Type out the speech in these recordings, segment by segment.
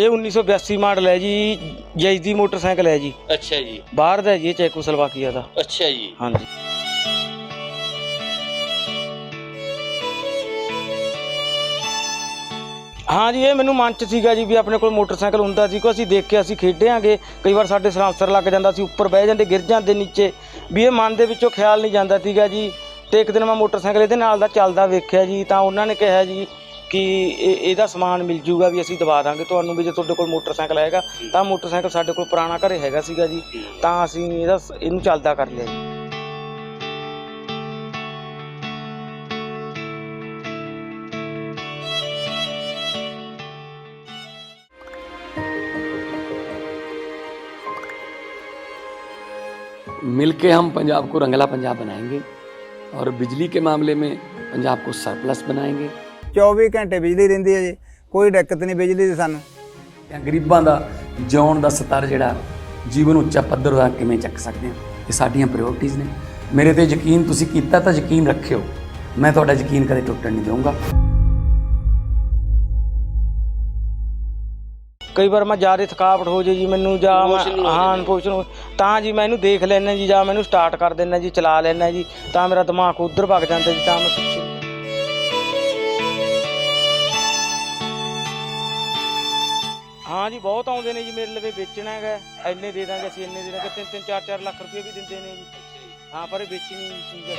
ਇਹ 1982 ਮਾਡਲ ਹੈ ਜੀ ਜੈਦੀ ਮੋਟਰਸਾਈਕਲ ਹੈ ਜੀ। ਅੱਛਾ ਜੀ। ਬਾਹਰ ਦਾ ਹੈ ਜੀ ਇਹ ਚੈਕੋਸਲੋਵਾਕੀਆ ਦਾ। ਅੱਛਾ ਜੀ। ਹਾਂਜੀ। ਹਾਂ ਜੀ ਇਹ ਮੈਨੂੰ ਮਨ ਚ ਸੀਗਾ ਜੀ ਵੀ ਆਪਣੇ ਕੋਲ ਮੋਟਰਸਾਈਕਲ ਹੁੰਦਾ ਸੀ ਕੋ ਅਸੀਂ ਦੇਖਿਆ ਅਸੀਂ ਖੇਡਿਆਂਗੇ। ਕਈ ਵਾਰ ਸਾਡੇ ਸਰਾਂਸਰ ਲੱਗ ਜਾਂਦਾ ਸੀ ਉੱਪਰ ਬਹਿ ਜਾਂਦੇ ਗਿਰ ਜਾਂਦੇ ਨੀਚੇ। ਵੀ ਇਹ ਮਨ ਦੇ ਵਿੱਚੋਂ ਖਿਆਲ ਨਹੀਂ ਜਾਂਦਾ ਸੀਗਾ ਜੀ। ਤੇ ਇੱਕ ਦਿਨ ਮੈਂ ਮੋਟਰਸਾਈਕਲ ਇਹਦੇ ਨਾਲ ਦਾ ਚੱਲਦਾ ਵੇਖਿਆ ਜੀ ਤਾਂ ਉਹਨਾਂ ਨੇ ਕਿਹਾ ਜੀ ਕਿ ਇਹ ਇਹਦਾ ਸਮਾਨ ਮਿਲ ਜੂਗਾ ਵੀ ਅਸੀਂ ਦਵਾ ਦਾਂਗੇ ਤੁਹਾਨੂੰ ਵੀ ਜੇ ਤੁਹਾਡੇ ਕੋਲ ਮੋਟਰਸਾਈਕਲ ਹੈਗਾ ਤਾਂ ਮੋਟਰਸਾਈਕਲ ਸਾਡੇ ਕੋਲ ਪੁਰਾਣਾ ਘਰੇ ਹੈਗਾ ਸੀਗਾ ਜੀ ਤਾਂ ਅਸੀਂ ਇਹਦਾ ਇਹਨੂੰ ਚੱਲਦਾ ਕਰ ਲਿਆ ਜੀ मिलके हम पंजाब को रंगला पंजाब बनाएंगे और बिजली के मामले में पंजाब को सरप्लस बनाएंगे 24 ਘੰਟੇ ਬਿਜਲੀ ਰਹਿੰਦੀ ਹੈ ਜੀ। ਕੋਈ ਦਿੱਕਤ ਨਹੀਂ ਬਿਜਲੀ ਦੀ ਸਾਨੂੰ। ਜਾਂ ਗਰੀਬਾਂ ਦਾ ਜਿਉਣ ਦਾ ਸਤਰ ਜਿਹੜਾ ਜੀਵਨ ਉੱਚਾ ਪੱਧਰ ਦਾ ਕਿਵੇਂ ਚੱਕ ਸਕਦੇ ਹਾਂ? ਇਹ ਸਾਡੀਆਂ ਪ੍ਰਾਇੋਰਟੀਆਂ ਨੇ। ਮੇਰੇ ਤੇ ਯਕੀਨ ਤੁਸੀਂ ਕੀਤਾ ਤਾਂ ਯਕੀਨ ਰੱਖਿਓ। ਮੈਂ ਤੁਹਾਡਾ ਯਕੀਨ ਕਦੇ ਟੁੱਟਣ ਨਹੀਂ ਦਊਂਗਾ। ਕਈ ਵਾਰ ਮੈਂ ਜ਼ਿਆਦਾ ਥਕਾਵਟ ਹੋ ਜੇ ਜੀ ਮੈਨੂੰ ਜਾਂ ਮੈਂ ਹਾਂ। ਇਮੋਸ਼ਨ ਤਾਂ ਜੀ ਮੈਂ ਇਹਨੂੰ ਦੇਖ ਲੈਣਾ ਜੀ ਜਾਂ ਮੈਨੂੰ ਸਟਾਰਟ ਕਰ ਦਿੰਦਾ ਜੀ ਚਲਾ ਲੈਣਾ ਜੀ। ਤਾਂ ਮੇਰਾ ਦਿਮਾਗ ਉਧਰ ਭੱਗ ਜਾਂਦਾ ਜੀ ਤਾਂ ਮੈਂ ਬਹੁਤ ਆਉਂਦੇ ਨੇ ਜੀ ਮੇਰੇ ਲਵੇ ਵੇਚਣਾ ਹੈਗਾ। ਇੰਨੇ ਦੇ ਦਾਂਗੇ ਅਸੀਂ, ਇੰਨੇ ਦੇ ਦਾਂਗੇ। ਤਿੰਨ ਤਿੰਨ ਚਾਰ ਚਾਰ ਲੱਖ ਰੁਪਏ ਵੀ ਦਿੰਦੇ ਨੇ ਜੀ। ਹਾਂ, ਪਰ ਇਹ ਵੇਚਣੀ ਨਹੀਂ ਚੀਜ਼। ਹੈ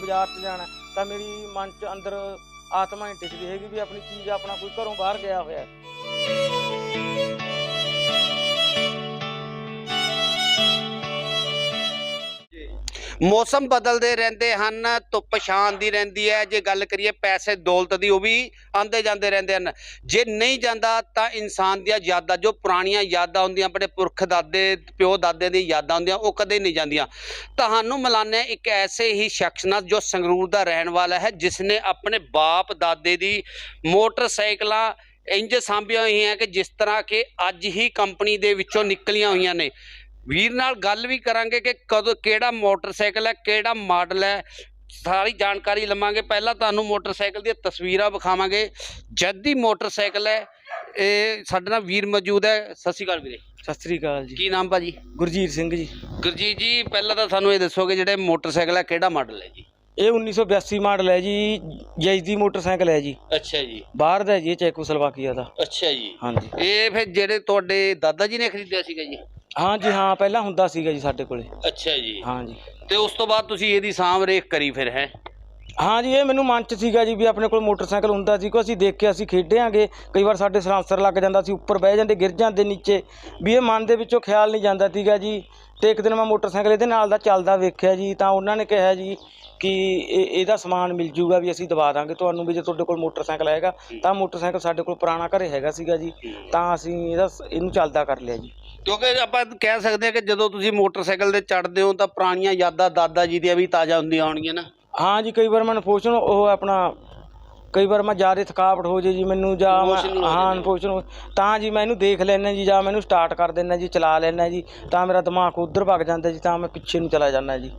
ਬਾਜ਼ਾਰ 'ਚ ਜਾਣਾ, ਤਾਂ ਮੇਰੀ ਮਨ 'ਚ ਅੰਦਰ ਆਤਮਾ ਹੀ ਟਿਕਦੀ ਹੈਗੀ ਵੀ ਆਪਣੀ ਚੀਜ਼ ਆਪਣਾ ਕੋਈ ਘਰੋਂ ਬਾਹਰ ਗਿਆ ਹੋਇਆ। ਮੌਸਮ ਬਦਲਦੇ ਰਹਿੰਦੇ ਹਨ, ਧੁੱਪ ਛਾਂ ਦੀ ਰਹਿੰਦੀ ਹੈ, ਜੇ ਗੱਲ ਕਰੀਏ ਪੈਸੇ ਦੌਲਤ ਦੀ, ਉਹ ਵੀ ਆਂਦੇ ਜਾਂਦੇ ਰਹਿੰਦੇ ਹਨ। ਜੇ ਨਹੀਂ ਜਾਂਦਾ ਤਾਂ ਇਨਸਾਨ ਦੀਆਂ ਯਾਦਾਂ, ਜੋ ਪੁਰਾਣੀਆਂ ਯਾਦਾਂ ਹੁੰਦੀਆਂ, ਆਪਣੇ ਪੁਰਖ ਦਾਦੇ, ਪਿਓ ਦਾਦੇ ਦੀ ਯਾਦਾਂ ਹੁੰਦੀਆਂ, ਉਹ ਕਦੇ ਨਹੀਂ ਜਾਂਦੀਆਂ। ਤੁਹਾਨੂੰ ਮਿਲਾਨੇ ਇੱਕ ਐਸੇ ਹੀ ਸ਼ਖਸ ਨਾਲ ਜੋ ਸੰਗਰੂਰ ਦਾ ਰਹਿਣ ਵਾਲਾ ਹੈ ਜਿਸ ਨੇ ਆਪਣੇ ਬਾਪ ਦਾਦੇ ਦੀ ਮੋਟਰਸਾਈਕਲਾਂ ਇੰਜ ਸਾਂਭੀਆਂ ਹੋਈਆਂ ਕਿ ਜਿਸ ਤਰ੍ਹਾਂ ਕਿ ਅੱਜ ਹੀ ਕੰਪਨੀ ਦੇ ਵਿੱਚੋਂ ਨਿਕਲੀਆਂ ਹੋਈਆਂ ਨੇ। ਵੀਰ ਨਾਲ ਗੱਲ ਵੀ ਕਰਾਂਗੇ ਕਿ ਕਦੋਂ ਕਿਹੜਾ ਮੋਟਰਸਾਈਕਲ ਹੈ ਕਿਹੜਾ ਮਾਡਲ ਹੈ ਸਾਰੀ ਜਾਣਕਾਰੀ ਲਵਾਂਗੇ। ਪਹਿਲਾਂ ਤੁਹਾਨੂੰ ਮੋਟਰਸਾਈਕਲ ਦੀਆਂ ਤਸਵੀਰਾਂ ਵਿਖਾਵਾਂਗੇ। ਜੱਦੀ ਮੋਟਰਸਾਈਕਲ ਹੈ ਇਹ ਸਾਡੇ ਨਾਲ ਵੀਰ ਮੌਜੂਦ ਹੈ। ਸਤਿ ਸ਼੍ਰੀ ਅਕਾਲ ਵੀਰੇ। ਸਤਿ ਸ੍ਰੀ ਅਕਾਲ ਜੀ। ਕੀ ਨਾਮ ਭਾਜੀ? ਗੁਰਜੀਤ ਸਿੰਘ ਜੀ। ਗੁਰਜੀਤ ਜੀ ਪਹਿਲਾਂ ਤਾਂ ਸਾਨੂੰ ਇਹ ਦੱਸੋਗੇ ਜਿਹੜੇ ਮੋਟਰਸਾਈਕਲ ਹੈ ਕਿਹੜਾ ਮਾਡਲ ਹੈ ਜੀ? ਇਹ 1982 ਮਾਡਲ ਹੈ ਜੀ ਜੈਦੀ ਮੋਟਰਸਾਈਕਲ ਹੈ ਜੀ। ਅੱਛਾ ਜੀ। ਬਾਹਰ ਦਾ ਜੀ ਇਹ ਚੈਕੋਸਲੋਵਾਕੀਆ ਦਾ। ਅੱਛਾ ਜੀ। ਹਾਂਜੀ। ਇਹ ਫਿਰ ਜਿਹੜੇ ਤੁਹਾਡੇ ਦਾਦਾ ਜੀ ਨੇ ਖਰੀਦਿਆ ਸੀਗਾ ਜੀ? ਹਾਂ ਜੀ ਹਾਂ ਪਹਿਲਾਂ ਹੁੰਦਾ ਸੀਗਾ ਜੀ ਸਾਡੇ ਕੋਲੇ। ਅੱਛਾ ਜੀ। ਹਾਂ ਜੀ ਤੇ ਉਸ ਤੋਂ ਬਾਅਦ ਤੁਸੀਂ ਇਹਦੀ ਸਾਂਭ ਰੇਖ ਕਰੀ ਫਿਰ ਹੈ? ਹਾਂ ਜੀ ਇਹ ਮੈਨੂੰ ਮਨ ਚ ਸੀਗਾ ਜੀ ਵੀ ਆਪਣੇ ਕੋਲ ਮੋਟਰਸਾਈਕਲ ਹੁੰਦਾ ਸੀ ਕੋ ਅਸੀਂ ਦੇਖਿਆ ਅਸੀਂ ਖੇਡਿਆਂਗੇ। ਕਈ ਵਾਰ ਸਾਡੇ ਸਰਾਂਸਰ ਲੱਗ ਜਾਂਦਾ ਸੀ ਉੱਪਰ ਬਹਿ ਜਾਂਦੇ ਗਿਰ ਜਾਂਦੇ ਨੀਚੇ। ਵੀ ਇਹ ਮਨ ਦੇ ਵਿੱਚੋਂ ਖਿਆਲ ਨਹੀਂ ਜਾਂਦਾ ਸੀਗਾ ਜੀ। ਤੇ ਇੱਕ ਦਿਨ ਮੈਂ ਮੋਟਰਸਾਈਕਲ ਇਹਦੇ ਨਾਲ ਦਾ ਚੱਲਦਾ ਵੇਖਿਆ ਜੀ ਤਾਂ ਉਹਨਾਂ ਨੇ ਕਿਹਾ ਜੀ ਕਿ ਇਹ ਇਹਦਾ ਸਮਾਨ ਮਿਲ ਜੂਗਾ ਵੀ ਅਸੀਂ ਦਵਾ ਦਾਂਗੇ ਤੁਹਾਨੂੰ ਵੀ ਜੇ ਤੁਹਾਡੇ ਕੋਲ ਮੋਟਰਸਾਈਕਲ ਹੈਗਾ ਤਾਂ ਮੋਟਰਸਾਈਕਲ ਸਾਡੇ ਕੋਲ ਪੁਰਾਣਾ ਘਰੇ ਹੈਗਾ ਸੀਗਾ ਜੀ ਤਾਂ ਅਸੀਂ ਇਹਦਾ ਇਹਨੂੰ ਚੱਲਦਾ ਕਰ ਲਿਆ ਜੀ। ਕਿਉਂਕਿ ਆਪਾਂ ਕਹਿ ਸਕਦੇ ਹਾਂ ਕਿ ਜਦੋਂ ਤੁਸੀਂ ਮੋਟਰਸਾਈਕਲ ਤੇ ਚੜ੍ਹਦੇ ਹੋ ਤਾਂ ਪੁਰਾਣੀਆਂ ਯਾਦਾਂ ਦਾਦਾ ਜੀ ਦੀਆਂ ਵੀ ਤਾਜ਼ਾ ਹੁੰਦੀਆਂ ਹੋਣਗੀਆਂ ਨਾ। ਹਾਂ ਜੀ ਕਈ ਵਾਰ ਮੈਨੂੰ ਫੋਸ਼ਨ ਉਹ ਆਪਣਾ ਕਈ ਵਾਰ ਮੈਂ ਜ਼ਿਆਦਾ ਥਕਾਵਟ ਹੋ ਜੇ ਜੀ ਮੈਨੂੰ ਜਾਂ ਮੈਂ ਹੋ ਹਾਂ। ਫੋਸ਼ਨ ਤਾਂ ਜੀ ਮੈਂ ਇਹਨੂੰ ਦੇਖ ਲੈਣਾ ਜੀ ਜਾਂ ਮੈਨੂੰ ਸਟਾਰਟ ਕਰ ਦਿੰਦਾ ਜੀ ਚਲਾ ਲੈਣਾ ਜੀ ਤਾਂ ਮੇਰਾ ਦਿਮਾਗ ਉਧਰ ਭੱਗ ਜਾਂਦਾ ਜੀ ਤਾਂ ਮੈਂ ਪਿੱਛੇ ਨੂੰ ਚਲਾ ਜਾਂਦਾ ਜੀ।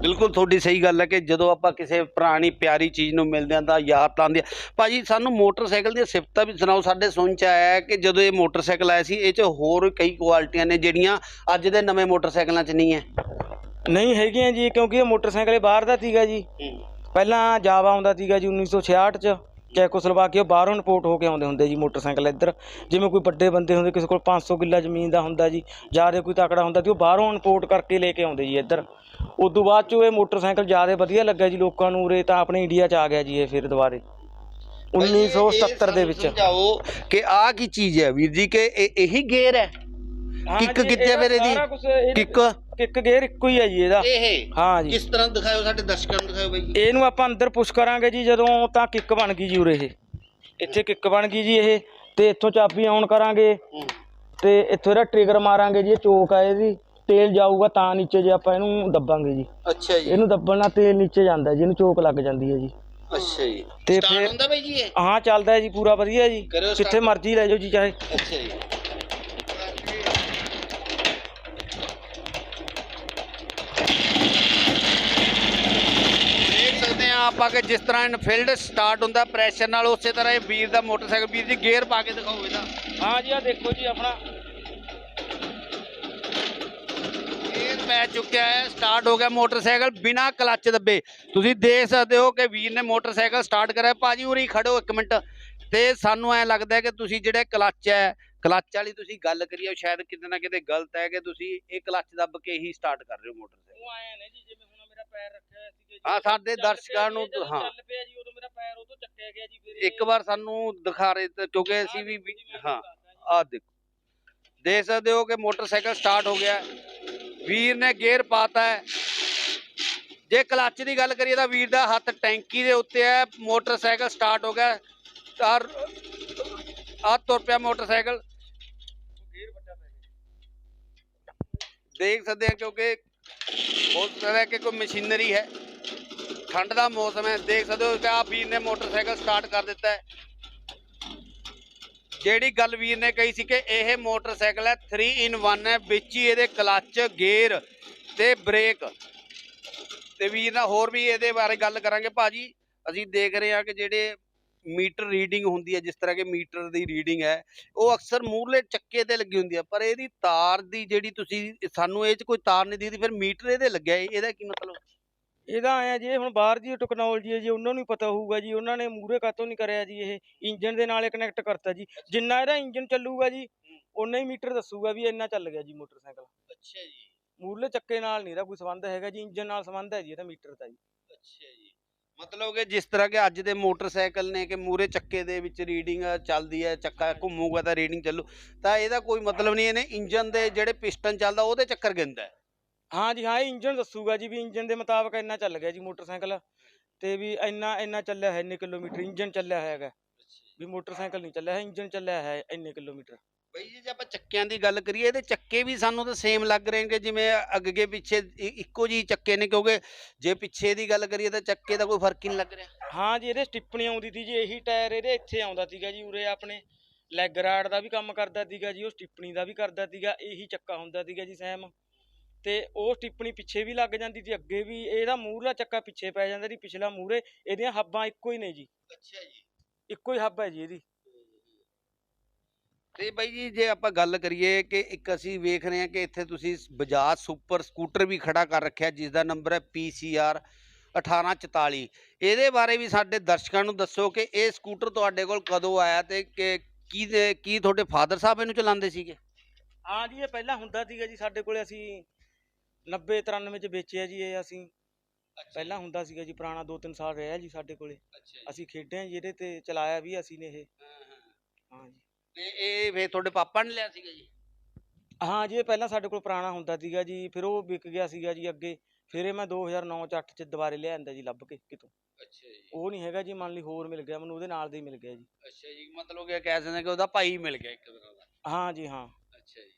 ਬਿਲਕੁਲ ਤੁਹਾਡੀ ਸਹੀ ਗੱਲ ਹੈ ਕਿ ਜਦੋਂ ਆਪਾਂ ਕਿਸੇ ਪੁਰਾਣੀ ਪਿਆਰੀ ਚੀਜ਼ ਨੂੰ ਮਿਲਦੇ ਹਾਂ ਤਾਂ ਯਾਦ ਤਾਂ ਆਉਂਦੀ ਹੈ। ਭਾਜੀ ਸਾਨੂੰ ਮੋਟਰਸਾਈਕਲ ਦੀਆਂ ਸਿਫਤਾਂ ਵੀ ਸੁਣਾਓ ਸਾਡੇ ਸੁਣ ਚ ਆਇਆ ਹੈ ਕਿ ਜਦੋਂ ਇਹ ਮੋਟਰਸਾਈਕਲ ਆਇਆ ਸੀ ਇਹ ਚ ਹੋਰ ਕਈ ਕੁਆਲਿਟੀਆਂ ਨੇ ਜਿਹੜੀਆਂ ਅੱਜ ਦੇ ਨਵੇਂ ਮੋਟਰਸਾਈਕਲਾਂ ਚ ਨਹੀਂ ਹੈ। ਨਹੀਂ ਹੈਗੀਆਂ ਜੀ ਕਿਉਂਕਿ ਇਹ ਮੋਟਰਸਾਈਕਲ ਇਹ ਬਾਹਰ ਦਾ ਸੀਗਾ ਜੀ। ਪਹਿਲਾਂ ਜਾਵਾ ਆਉਂਦਾ ਸੀਗਾ ਜੀ 1966 ਚ ਚੈਕੋਸਲੋਵਾਕੀਆ ਬਾਹਰੋਂ ਇੰਪੋਰਟ ਹੋ ਕੇ ਆਉਂਦੇ ਹੁੰਦੇ ਜੀ ਮੋਟਰਸਾਈਕਲ ਇੱਧਰ। ਜਿਵੇਂ ਕੋਈ ਵੱਡੇ ਬੰਦੇ ਹੁੰਦੇ ਕਿਸੇ ਕੋਲ 500 ਕਿੱਲਾ ਜ਼ਮੀਨ ਦਾ ਹੁੰਦਾ ਜੀ ਜ਼ਿਆਦਾ ਕੋਈ ਤਕੜਾ ਹੁੰਦਾ ਤੇ ਉਹ ਬਾਹਰੋਂ ਇੰਪੋਰਟ ਕਰਕੇ ਲੈ ਕੇ ਆਉਂਦੇ ਜੀ ਇੱਧਰ। ਉਦੋਂ ਬਾਅਦ ਚ ਇਹ ਮੋਟਰਸਾਈਕਲ ਜ਼ਿਆਦਾ ਵਧੀਆ ਲੱਗਾ ਜੀ ਲੋਕਾਂ ਨੂੰ ਉਰੇ ਤਾਂ ਆਪਣੇ ਇੰਡੀਆ ਚ ਆ ਗਿਆ ਜੀ ਇਹ ਫਿਰ ਦੁਬਾਰੇ। 1977 ਦੇ ਵਿੱਚ। ਸਮਝਾਓ ਕਿ ਆਹ ਕੀ ਚੀਜ਼ ਹੈ ਵੀਰ ਜੀ ਕਿ ਇਹ ਇਹੀ ਗੇਅਰ ਹੈ? ਕਿੱਕ ਕਿੱਥੇ ਕੁਛ ਇਹ- ਕਿੱਕ? ਕਿੱਕ ਗੇਅਰ ਇੱਕੋ ਹੀ ਹੈ ਜੀ ਇਹਦਾ। ਇਹ ਹਾਂ ਜੀ। ਕਿਸ ਤਰ੍ਹਾਂ ਦਿਖਾਓ ਸਾਡੇ ਦਰਸ਼ਕਾਂ ਨੂੰ ਦਿਖਾਓ ਬਾਈ ਜੀ? ਇਹਨੂੰ ਆਪਾਂ ਅੰਦਰ ਪੁਸ਼ ਕਰਾਂਗੇ ਜੀ ਜਦੋਂ ਤਾਂ ਕਿੱਕ ਬਣ ਗਈ ਜੀ ਉਰੇ ਇਹ। ਇੱਥੇ ਕਿੱਕ ਬਣ ਗਈ ਜੀ ਇਹ ਤੇ ਇੱਥੋਂ ਚਾਬੀ ਆਨ ਕਰਾਂਗੇ। ਤੇ ਇੱਥੋਂ ਇਹਦਾ ਟ੍ਰਿਗਰ ਮਾਰਾਂਗੇ ਜੀ ਇਹ ਚੋਕ ਆ ਇਹਦੀ। ਤੇਲ ਜਾਊਗਾ ਤਾਂ ਨੀਚੇ ਜੇ ਆਪਾਂ ਇਹਨੂੰ ਦੱਬਾਂਗੇ ਜੀ। ਅੱਛਾ ਜੀ। ਇਹਨੂੰ ਦੱਬਣ ਨਾਲ ਤੇਲ ਨੀਚੇ ਜਾਂਦਾ ਜੀ ਇਹਨੂੰ ਚੋਕ ਲੱਗ ਜਾਂਦੀ ਹੈ ਜੀ। ਅੱਛਾ ਜੀ। ਤੇ ਫਿਰ ਹੁੰਦਾ ਬਾਈ ਜੀ ਇਹ? ਹਾਂ ਚੱਲਦਾ ਹੈ ਜੀ ਪੂਰਾ ਵਧੀਆ ਜੀ। ਜਿੱਥੇ। ਮਰਜ਼ੀ ਲੈ ਜਾਓ ਜੀ ਚਾਹੇ। ਅੱਛਾ ਜੀ। ਪਾ ਕੇ ਜਿਸ ਤਰ੍ਹਾਂ ਇਨਫੀਲਡ ਸਟਾਰਟ ਹੁੰਦਾ ਪ੍ਰੈਸ਼ਰ ਨਾਲ ਉਸੇ ਤਰ੍ਹਾਂ ਇਹ ਵੀਰ ਦਾ ਮੋਟਰਸਾਈਕਲ ਵੀਰ ਜੀ ਗੇਅਰ ਪਾ ਕੇ ਦਿਖਾਓ ਇਹਦਾ। ਹਾਂ ਜੀ ਆ ਦੇਖੋ ਜੀ ਆਪਣਾ। ਗੇਅਰ ਪੈ ਚੁੱਕਿਆ ਹੈ ਸਟਾਰਟ ਹੋ ਗਿਆ ਮੋਟਰਸਾਈਕਲ ਬਿਨਾ ਕਲੱਚ ਦੱਬੇ। ਤੁਸੀਂ ਦੇਖ ਸਕਦੇ ਹੋ ਕਿ ਵੀਰ ਨੇ ਮੋਟਰਸਾਈਕਲ ਸਟਾਰਟ ਕਰਿਆ। ਭਾਜੀ ਉਰੀ ਖੜੋ ਇੱਕ ਮਿੰਟ। ਤੇ ਸਾਨੂੰ ਐ ਲੱਗਦਾ ਕਿ ਤੁਸੀਂ ਜਿਹੜੇ ਕਲੱਚ ਹੈ ਕਲੱਚ ਵਾਲੀ ਤੁਸੀਂ ਗੱਲ ਕਰੀ ਹੈ ਸ਼ਾਇਦ ਕਿਤੇ ਨਾ ਕਿਤੇ ਗਲਤ ਹੈ ਕਿ ਤੁਸੀਂ ਇਹ ਕਲੱਚ ਦੱਬ ਕੇ ਹੀ ਸਟਾਰਟ ਕਰ ਰਹੇ ਹੋ ਮੋਟਰਸਾਈਕਲ। ਉਹ ਆਏ ਨੇ ਜੀ ਜਿਵੇਂ ਪੈਰ ਰੱਖਿਆ ਹਾਂ, ਸਾਡੇ ਦਰਸ਼ਕਾਂ ਨੂੰ ਹਾਂ। ਚੱਲ ਪਿਆ ਜੀ ਉਦੋਂ ਮੇਰਾ ਪੈਰ ਉਦੋਂ ਚੱਕਿਆ ਗਿਆ ਜੀ ਫਿਰ ਇੱਕ ਵਾਰ ਸਾਨੂੰ ਦਿਖਾ ਰਹੇ ਤੇ ਕਿਉਂਕਿ ਅਸੀਂ ਵੀ ਹਾਂ ਆਹ ਦੇਖੋ। ਦੇਖ ਸਕਦੇ ਹੋ ਕਿ ਮੋਟਰਸਾਈਕਲ ਸਟਾਰਟ ਹੋ ਗਿਆ। ਵੀਰ ਨੇ ਗੇਅਰ ਪਾਤਾ ਹੈ। ਜੇ ਕਲੱਚ ਦੀ ਗੱਲ ਕਰੀਏ ਤਾਂ ਵੀਰ ਦਾ ਹੱਥ ਟੈਂਕੀ ਦੇ ਉੱਤੇ ਹੈ। ਮੋਟਰਸਾਈਕਲ ਸਟਾਰਟ ਹੋ ਗਿਆ। ਔਰ ਆ ਤੁਰ ਪਿਆ ਮੋਟਰਸਾਈਕਲ। ਦੇਖ ਸਕਦੇ ਆ ਕਿਉਂਕਿ ਹੋ ਸਕਦਾ ਹੈ ਕਿ ਕੋਈ ਮਸ਼ੀਨਰੀ ਹੈ। ਠੰਡ ਦਾ ਮੌਸਮ ਹੈ। ਦੇਖ ਸਕਦੇ ਹੋ ਕਿ ਆ ਵੀਰ ਨੇ ਮੋਟਰਸਾਈਕਲ ਸਟਾਰਟ ਕਰ ਦਿੱਤਾ ਹੈ। ਜਿਹੜੀ ਗੱਲ ਵੀਰ ਨੇ ਕਹੀ ਸੀ ਕਿ ਇਹ ਮੋਟਰਸਾਈਕਲ ਹੈ 3 ਇਨ 1 ਹੈ, ਵਿੱਚ ਹੀ ਇਹਦੇ ਕਲੱਚ ਗੇਅਰ ਤੇ ਬ੍ਰੇਕ ਤੇ ਵੀਰ ਨਾਲ ਹੋਰ ਵੀ ਇਹਦੇ ਬਾਰੇ ਗੱਲ ਕਰਾਂਗੇ। ਭਾਜੀ, ਅਸੀਂ ਦੇਖ ਰਹੇ ਹਾਂ ਕਿ ਜਿਹੜੇ ਮੀਟਰ ਰੀਡਿੰਗ ਹੁੰਦੀ ਹੈ ਜਿਸ ਤਰ੍ਹਾਂ ਕਿ ਮੀਟਰ ਦੀ ਰੀਡਿੰਗ ਹੈ ਉਹ ਅਕਸਰ ਮੂਹਰਲੇ ਚੱਕੇ ਤੇ ਲੱਗੀ ਹੁੰਦੀ ਹੈ ਪਰ ਇਹਦੀ ਤਾਰ ਦੀ ਜਿਹੜੀ ਤੁਸੀਂ ਸਾਨੂੰ ਇਹ ਚ ਕੋਈ ਤਾਰ ਨਹੀਂ ਦਿਖਦੀ ਫਿਰ ਮੀਟਰ ਇਹਦੇ ਲੱਗਿਆ ਇਹਦਾ ਕੀ ਮਤਲਬ? ਇਹਦਾ ਆਇਆ ਜੀ ਹੁਣ ਬਾਹਰ ਦੀ ਟੈਕਨੋਲੋਜੀ ਹੈ ਜੀ ਉਹਨਾਂ ਨੂੰ ਪਤਾ ਹੋਊਗਾ ਜੀ ਉਹਨਾਂ ਨੇ ਮੂਰੇ ਕਾਤੋਂ ਨਹੀਂ ਕਰਿਆ ਜੀ ਇਹ ਇੰਜਨ ਦੇ ਨਾਲ ਕਨੈਕਟ ਕਰਤਾ ਜੀ ਜਿੰਨਾ ਇਹਦਾ ਇੰਜਨ ਚੱਲੂਗਾ ਜੀ ਉਨਾ ਹੀ ਮੀਟਰ ਦੱਸੂਗਾ ਵੀ ਇੰਨਾ ਚੱਲ ਗਿਆ ਜੀ ਮੋਟਰਸਾਈਕਲ। ਅੱਛਾ ਜੀ। ਮੂਰਲੇ ਚੱਕੇ ਨਾਲ ਨਹੀਂ ਇਹਦਾ ਕੋਈ ਸੰਬੰਧ ਹੈਗਾ ਜੀ ਇੰਜਨ ਨਾਲ ਸੰਬੰਧ ਹੈ ਜੀ ਇਹਦਾ ਮੀਟਰ ਦਾ ਜੀ। ਅੱਛਾ ਜੀ। ਮਤਲਬ ਕਿ ਜਿਸ ਤਰ੍ਹਾਂ ਕਿ ਅੱਜ ਦੇ ਮੋਟਰਸਾਈਕਲ ਨੇ ਕਿ ਮੂਰੇ ਚੱਕੇ ਦੇ ਵਿੱਚ ਰੀਡਿੰਗ ਚੱਲਦੀ ਹੈ ਚੱਕਾ ਘੁੰਮੂਗਾ ਤਾਂ ਰੀਡਿੰਗ ਚੱਲੂ ਤਾਂ ਇਹਦਾ ਕੋਈ ਮਤਲਬ ਨਹੀਂ ਇਹਨੇ ਇੰਜਨ ਦੇ ਜਿਹੜੇ ਪਿਸਟਨ ਚੱਲਦਾ ਉਹਦੇ ਚੱਕਰ ਗਿੰਦਾ ਹੈ। ਹਾਂ ਜੀ ਹਾਂ ਇੰਜਨ ਦੱਸੂਗਾ ਜੀ ਵੀ ਇੰਜਨ ਦੇ ਮੁਤਾਬਕ ਇੰਨਾ ਚੱਲ ਗਿਆ ਜੀ ਮੋਟਰਸਾਈਕਲ ਤੇ ਵੀ ਇੰਨਾ ਇੰਨਾ ਚੱਲਿਆ ਹੈ ਇੰਨੇ ਕਿਲੋਮੀਟਰ ਇੰਜਨ ਚੱਲਿਆ ਹੈਗਾ। ਵੀ ਮੋਟਰਸਾਈਕਲ ਨਹੀਂ ਚੱਲਿਆ ਹੈ ਇੰਜਨ ਚੱਲਿਆ ਹੈ ਇੰਨੇ ਕਿਲੋਮੀਟਰ। ਬਈ ਜੀ ਜੇ ਆਪਾਂ ਚੱਕਿਆਂ ਦੀ ਗੱਲ ਕਰੀਏ ਇਹਦੇ ਚੱਕੇ ਵੀ ਸਾਨੂੰ ਤਾਂ ਸੇਮ ਲੱਗ ਰਹੇ ਨੇ ਜਿਵੇਂ ਅੱਗੇ ਪਿੱਛੇ ਇ- ਇੱਕੋ ਜਿਹੀ ਚੱਕੇ ਨੇ ਕਿਉਂਕਿ ਜੇ ਪਿੱਛੇ ਦੀ ਗੱਲ ਕਰੀਏ ਤਾਂ ਚੱਕੇ ਦਾ ਕੋਈ ਫ਼ਰਕ ਹੀ ਨਹੀਂ ਲੱਗ ਰਿਹਾ। ਹਾਂ ਜੀ ਇਹਦੇ ਸਟਿੱਪਣੀ ਆਉਂਦੀ ਸੀ ਜੀ ਇਹੀ ਟਾਇਰ ਇਹਦੇ ਇੱਥੇ ਆਉਂਦਾ ਸੀਗਾ ਜੀ ਉਰੇ ਆਪਣੇ ਲੈਗ ਰਾਡ ਦਾ ਵੀ ਕੰਮ ਕਰਦਾ ਸੀਗਾ ਜੀ ਉਹ ਸਟਿੱਪਣੀ ਦਾ ਵੀ ਕਰਦਾ ਸੀਗਾ ਇਹੀ ਚੱਕਾ ਹੁੰਦਾ ਸੀਗਾ ਜੀ ਸੈਮ ਤੇ ਉਹ ਸਟਿੱਪਣੀ ਪਿੱਛੇ ਵੀ ਲੱਗ ਜਾਂਦੀ ਸੀ ਅੱਗੇ ਵੀ ਇਹਦਾ ਮੂਹਰਲਾ ਚੱਕਾ ਪਿੱਛੇ ਪੈ ਜਾਂਦਾ ਸੀ ਪਿਛਲਾ ਮੂਹਰੇ ਇਹਦੀਆਂ ਹੱਬਾਂ ਇੱਕੋ ਹੀ ਨੇ ਜੀ। ਅੱਛਾ ਜੀ। ਇੱਕੋ ਹੀ ਹੱਬ ਹੈ ਜੀ ਇਹਦੀ। ਤੇ ਬਾਈ ਜੀ ਜੇ ਆਪਾਂ ਗੱਲ ਕਰੀਏ ਕਿ ਇੱਕ ਅਸੀਂ ਵੇਖ ਰਹੇ ਹਾਂ ਕਿ ਇੱਥੇ ਤੁਸੀਂ ਬਜਾਜ ਸੁਪਰ ਸਕੂਟਰ ਵੀ ਖੜਾ ਕਰ ਰੱਖਿਆ ਜਿਸ ਦਾ ਨੰਬਰ ਹੈ PCR 1844 ਇਹਦੇ ਬਾਰੇ ਵੀ ਸਾਡੇ ਦਰਸ਼ਕਾਂ ਨੂੰ ਦੱਸੋ ਕਿ ਇਹ ਸਕੂਟਰ ਤੁਹਾਡੇ ਕੋਲ ਕਦੋਂ ਆਇਆ ਤੇ ਕਿ ਕੀ ਤੁਹਾਡੇ ਫਾਦਰ ਸਾਹਿਬ ਇਹਨੂੰ ਚਲਾਉਂਦੇ ਸੀਗੇ? ਹਾਂ ਜੀ ਇਹ ਪਹਿਲਾਂ ਹੁੰਦਾ ਸੀਗਾ ਜੀ ਸਾਡੇ ਕੋਲੇ ਅਸੀਂ 90 93 ਚ ਵੇਚਿਆ ਜੀ ਇਹ ਅਸੀਂ। ਪਹਿਲਾਂ ਹੁੰਦਾ ਸੀਗਾ ਜੀ ਪੁਰਾਣਾ 2-3 ਸਾਲ ਰਿਹਾ ਜੀ ਸਾਡੇ ਕੋਲੇ। ਅਸੀਂ ਖੇਡਿਆ ਜੀ ਇਹਦੇ ਤੇ ਚਲਾਇਆ ਵੀ ਅਸੀਂ ਨੇ ਇਹ। ਹਾਂ ਜੀ। ਤੇ ਇਹ ਫੇਰ ਤੁਹਾਡੇ ਪਾਪਾ ਨੇ ਲਿਆ ਸੀਗਾ ਜੀ? ਹਾਂ ਜੀ ਇਹ ਪਹਿਲਾਂ ਸਾਡੇ ਕੋਲ ਪੁਰਾਣਾ ਹੁੰਦਾ ਸੀਗਾ ਜੀ ਫਿਰ ਉਹ ਵਿਕ ਗਿਆ ਸੀਗਾ ਜੀ ਅੱਗੇ। ਫਿਰ ਇਹ ਮੈਂ 2009 ਚ 8 ਚ ਦੁਬਾਰੇ ਲਿਆਂਦਾ ਜੀ ਲੱਭ ਕੇ ਕਿਤੋਂ। ਅੱਛਾ ਜੀ। ਉਹ ਨਹੀਂ ਹੈਗਾ ਜੀ ਮੰਨ ਲਈ ਹੋਰ ਮਿਲ ਗਿਆ ਮੈਨੂੰ ਉਹਦੇ ਨਾਲ ਦਾ ਹੀ ਮਿਲ ਗਿਆ ਜੀ। ਅੱਛਾ ਜੀ ਮਤਲਬ ਕਿ ਕਹਿ ਸਕਦੇ ਕਿ ਉਹਦਾ ਭਾਈ ਮਿਲ ਗਿਆ ਇੱਕ ਤਰ੍ਹਾਂ ਦਾ। ਹਾਂ ਜੀ ਹਾਂ। ਅੱਛਾ ਜੀ।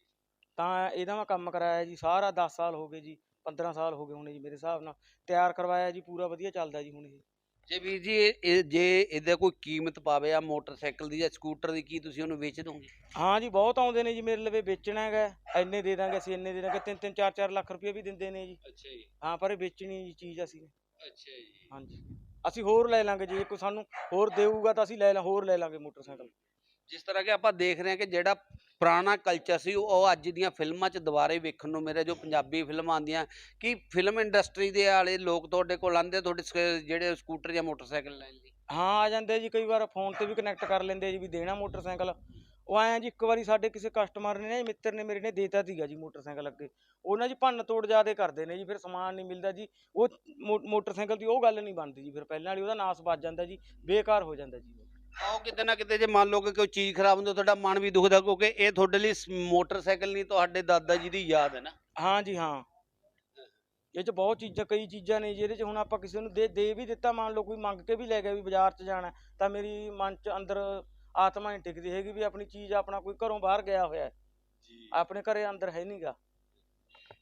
ਤਾਂ ਇਹਦਾ ਮੈਂ ਕੰਮ ਕਰਾਇਆ ਜੀ ਸਾਰਾ 10 ਸਾਲ ਹੋ ਗਏ ਜੀ 15 ਸਾਲ ਹੋ ਗਏ ਹੋਣੇ ਜੀ ਮੇਰੇ ਹਿਸਾਬ ਨਾਲ। ਤਿਆਰ ਕਰਵਾਇਆ ਜੀ ਪੂਰਾ ਵਧੀਆ ਚੱਲਦਾ ਜੀ ਹੁਣ ਇਹ। ਜੇ ਵੀਰ ਜੀ ਇਹ- ਜੇ ਇਹਦਾ ਕੋਈ ਕੀਮਤ ਪਾਵੇ ਆ ਮੋਟਰਸਾਈਕਲ ਦੀ ਜਾਂ ਸਕੂਟਰ ਦੀ ਕੀ ਤੁਸੀਂ ਉਹਨੂੰ ਵੇਚ ਦੋਗੇ? ਹਾਂ ਜੀ ਬਹੁਤ ਆਉਂਦੇ ਨੇ ਜੀ ਮੇਰੇ ਲਵੇ ਵੇਚਣਾ ਹੈਗਾ। ਇੰਨੇ ਦੇ ਦਾਂਗੇ ਅਸੀਂ ਇੰਨੇ ਦੇ ਦਾਂਗੇ। 3-3 4-4 ਲੱਖ ਰੁਪਏ ਵੀ ਦਿੰਦੇ ਨੇ ਜੀ। ਅੱਛਾ ਜੀ। ਹਾਂ ਪਰ ਇਹ ਵੇਚਣੀ ਜੀ ਚੀਜ਼ ਅਸੀਂ। ਅੱਛਾ ਜੀ। ਹਾਂਜੀ। ਅਸੀਂ ਹੋਰ ਲੈ ਲਾਂਗੇ ਜੇ ਕੋਈ ਸਾਨੂੰ ਹੋਰ ਦੇਊਗਾ ਤਾਂ ਅਸੀਂ ਲੈ ਲਾਂ ਹੋਰ ਲੈ ਲਾਂਗੇ ਮੋਟਰਸਾਈਕਲ। ਜਿਸ ਤਰ੍ਹਾਂ ਕਿ ਆਪਾਂ ਦੇਖ ਰਹੇ ਹਾਂ ਕਿ ਜਿਹੜਾ ਪੁਰਾਣਾ ਕਲਚਰ ਸੀ, ਉਹ ਅੱਜ ਦੀਆਂ ਫਿਲਮਾਂ 'ਚ ਦੁਬਾਰੇ ਵੇਖਣ ਨੂੰ ਮਿਲਿਆ, ਜੋ ਪੰਜਾਬੀ ਫਿਲਮਾਂ ਆਉਂਦੀਆਂ। ਕਿ ਫਿਲਮ ਇੰਡਸਟਰੀ ਦੇ ਵਾਲੇ ਲੋਕ ਤੁਹਾਡੇ ਕੋਲ ਆਉਂਦੇ, ਤੁਹਾਡੇ ਸਕ- ਜਿਹੜੇ ਸਕੂਟਰ ਜਾਂ ਮੋਟਰਸਾਈਕਲ ਲੈਣ ਲਈ? ਹਾਂ, ਆ ਜਾਂਦੇ ਜੀ, ਕਈ ਵਾਰ ਫੋਨ ਤੇ ਵੀ ਕਨੈਕਟ ਕਰ ਲੈਂਦੇ ਜੀ, ਵੀ ਦੇਣਾ ਮੋਟਰਸਾਈਕਲ ਉਹ ਆਇਆ ਜੀ, ਇੱਕ ਵਾਰੀ ਸਾਡੇ ਕਿਸੇ ਕਸਟਮਰ ਨੇ ਨਾ ਮਿੱਤਰ ਨੇ ਮੇਰੇ ਨੇ ਦੇਤਾ ਸੀਗਾ ਜੀ ਮੋਟਰਸਾਈਕਲ ਅੱਗੇ। ਉਹਨਾਂ ਜੀ ਭੰਨ ਤੋੜ ਜ਼ਿਆਦੇ ਕਰਦੇ ਨੇ ਜੀ, ਫਿਰ ਸਮਾਨ ਨਹੀਂ ਮਿਲਦਾ ਜੀ। ਉਹ ਮੋ- ਮੋਟਰਸਾਈਕਲ ਦੀ ਉਹ ਗੱਲ ਨਹੀਂ ਬਣਦੀ ਜੀ, ਫਿਰ ਪਹਿਲਾਂ ਵਾਲੀ ਉਹਦਾ ਨਾਸ ਵੱਜ ਜਾਂਦਾ ਜੀ, ਬੇਕਾਰ ਹੋ ਜਾਂਦਾ ਜੀ। ਆਓ ਕਿਤੇ ਨਾ ਕਿਤੇ ਜੇ ਮੰਨ ਲਓ ਕਿ ਕੋਈ ਚੀਜ਼ ਖਰਾਬ ਹੁੰਦੀ ਤੁਹਾਡਾ ਮਨ ਵੀ ਦੁਖਦਾ ਕਿਉਂਕਿ ਇਹ ਤੁਹਾਡੇ ਲਈ ਸ- ਮੋਟਰਸਾਈਕਲ ਨਹੀਂ ਤੁਹਾਡੇ ਦਾਦਾ ਜੀ ਦੀ ਯਾਦ ਹੈ ਨਾ। ਹਾਂ ਜੀ ਹਾਂ। ਇਹ ਚ ਬਹੁਤ ਚੀਜ਼ਾਂ ਕਈ ਚੀਜ਼ਾਂ ਨੇ ਜਿਹਦੇ ਚ ਹੁਣ ਆਪਾਂ ਕਿਸੇ ਨੂੰ ਦੇ ਦੇ ਵੀ ਦਿੱਤਾ ਮੰਨ ਲਓ ਕੋਈ ਮੰਗ ਕੇ ਵੀ ਲੈ ਗਿਆ ਵੀ ਬਾਜ਼ਾਰ ਚ ਜਾਣਾ ਹੈ, ਤਾਂ ਮੇਰੀ ਮਨ ਚ ਅੰਦਰ ਆਤਮਾ ਨਹੀਂ ਟਿਕਦੀ ਹੈਗੀ ਵੀ ਆਪਣੀ ਚੀਜ਼ ਆਪਣਾ ਕੋਈ ਘਰੋਂ ਬਾਹਰ ਗਿਆ ਹੋਇਆ ਹੈ। ਆਪਣੇ ਘਰੇ ਅੰਦਰ ਹੈ ਨਹੀਂਗਾ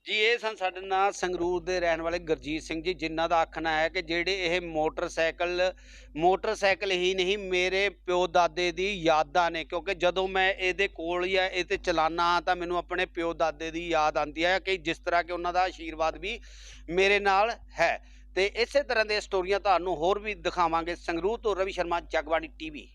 ਜੀ, ਇਹ ਸਨ ਸਾਡੇ ਨਾਲ ਸੰਗਰੂਰ ਦੇ ਰਹਿਣ ਵਾਲੇ ਗੁਰਜੀਤ ਸਿੰਘ ਜੀ, ਜਿਨ੍ਹਾਂ ਦਾ ਆਖਣਾ ਹੈ ਕਿ ਜਿਹੜੇ ਇਹ ਮੋਟਰਸਾਈਕਲ ਮੋਟਰਸਾਈਕਲ ਹੀ ਨਹੀਂ, ਮੇਰੇ ਪਿਓ ਦਾਦੇ ਦੀ ਯਾਦਾਂ ਨੇ, ਕਿਉਂਕਿ ਜਦੋਂ ਮੈਂ ਇਹਦੇ ਕੋਲ ਜਾਂ ਇਹ ਤੇ ਚਲਾਨਾ ਤਾਂ ਮੈਨੂੰ ਆਪਣੇ ਪਿਓ ਦਾਦੇ ਦੀ ਯਾਦ ਆਉਂਦੀ ਹੈ ਕਿ ਜਿਸ ਤਰ੍ਹਾਂ ਕਿ ਉਹਨਾਂ ਦਾ ਆਸ਼ੀਰਵਾਦ ਵੀ ਮੇਰੇ ਨਾਲ ਹੈ। ਤੇ ਇਸੇ ਤਰ੍ਹਾਂ ਦੀਆਂ ਸਟੋਰੀਆਂ ਤੁਹਾਨੂੰ ਹੋਰ ਵੀ ਦਿਖਾਵਾਂਗੇ ਸੰਗਰੂਰ ਤੋਂ ਰਵੀ ਸ਼ਰਮਾ, ਜਗਬਾਣੀ ਟੀਵੀ।